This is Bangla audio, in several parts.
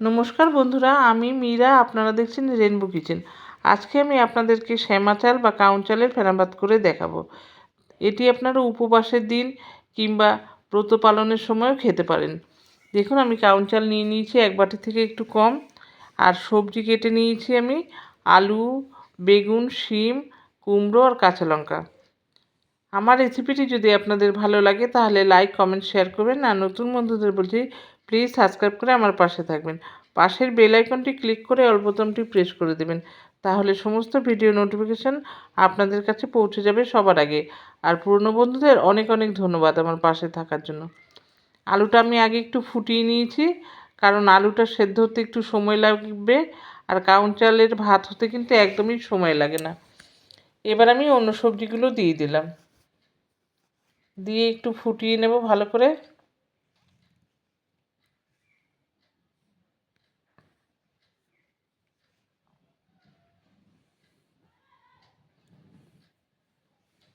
নমস্কার বন্ধুরা, আমি মীরা, আপনারা দেখছেন রেনবো কিচেন আজকে আমি আপনাদেরকে শ্যামা চাল বা কাউন চালের ফেনাবাদ করে দেখাবো। এটি আপনারা উপবাসের দিন কিংবা ব্রত পালনের সময়ও খেতে পারেন। দেখুন, আমি কাউন চাল নিয়ে নিয়েছি, এক বাটি থেকে একটু কম। আর সবজি কেটে নিয়েছি আমি আলু, বেগুন, শিম, কুমড়ো আর কাঁচা লঙ্কা। আমার রেসিপিটি যদি আপনাদের ভালো লাগে, তাহলে লাইক কমেন্ট শেয়ার করবেন। আর নতুন বন্ধুদের বলছি প্লিজ সাবস্ক্রাইব করে আমার পাশে থাকবেন। পাশের বেল আইকনটি ক্লিক করে অল বোতামটি প্রেস করে দেবেন। তাহলে সমস্ত ভিডিও নোটিফিকেশান আপনাদের কাছে পৌঁছে যাবে সবার আগে। আর পুরনো বন্ধুদের অনেক অনেক ধন্যবাদ আমার পাশে থাকার জন্য। আলুটা আমি আগে একটু ফুটিয়ে নিয়েছি, কারণ আলুটা সেদ্ধ হতে একটু সময় লাগবে, আর কাউন চালের ভাত হতে কিন্তু একদমই সময় লাগে না। এবার আমি অন্য সবজিগুলো দিয়ে দিলাম। দিয়ে একটু ফুটিয়ে নেব ভালো করে।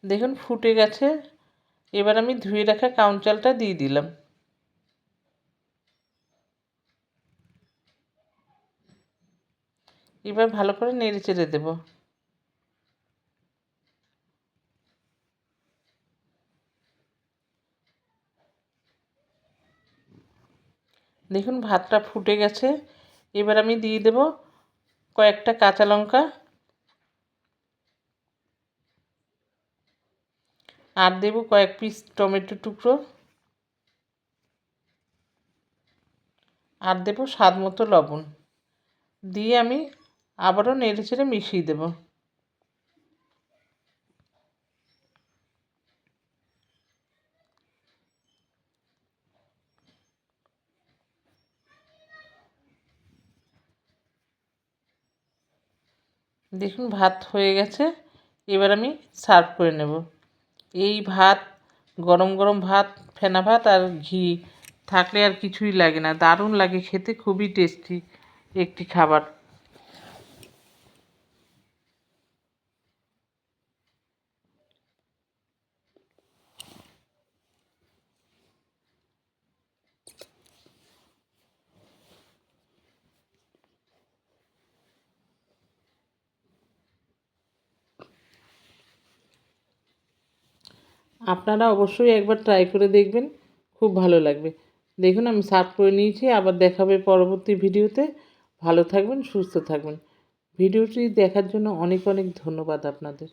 দেখুন ফুটে গেছে। এবার আমি ধুয়ে রাখা কাউন চালটা দিয়ে দিলাম। এবার ভালো করে নেড়ে চেড়ে দেবো। দেখুন ভাতটা ফুটে গেছে। এবার আমি দিয়ে দেব কয়েকটা কাঁচা লঙ্কা। আর দেব কয়েক পিস টমেটো টুকরো। আর দেব স্বাদ মতো লবণ। দিয়ে আমি আবারও নেড়ে চেড়ে মিশিয়ে দেবো। দেখুন ভাত হয়ে গেছে, এবার আমি সার্ভ করে নেব। এই ভাত, গরম গরম ভাত, ফেনা ভাত আর ঘি, থাকলে আর কিছুই লাগে না, দারুণ লাগে খেতে, খুবই টেস্টি একটি খাবার। আপনারা অবশ্যই একবার ট্রাই করে দেখবেন, খুব ভালো লাগবে। দেখুন, আমি সার্ভ করে নিয়েছি, আবার দেখাবে পরবর্তী ভিডিওতে। ভালো থাকবেন, সুস্থ থাকবেন। ভিডিওটি দেখার জন্য অনেক অনেক ধন্যবাদ আপনাদের।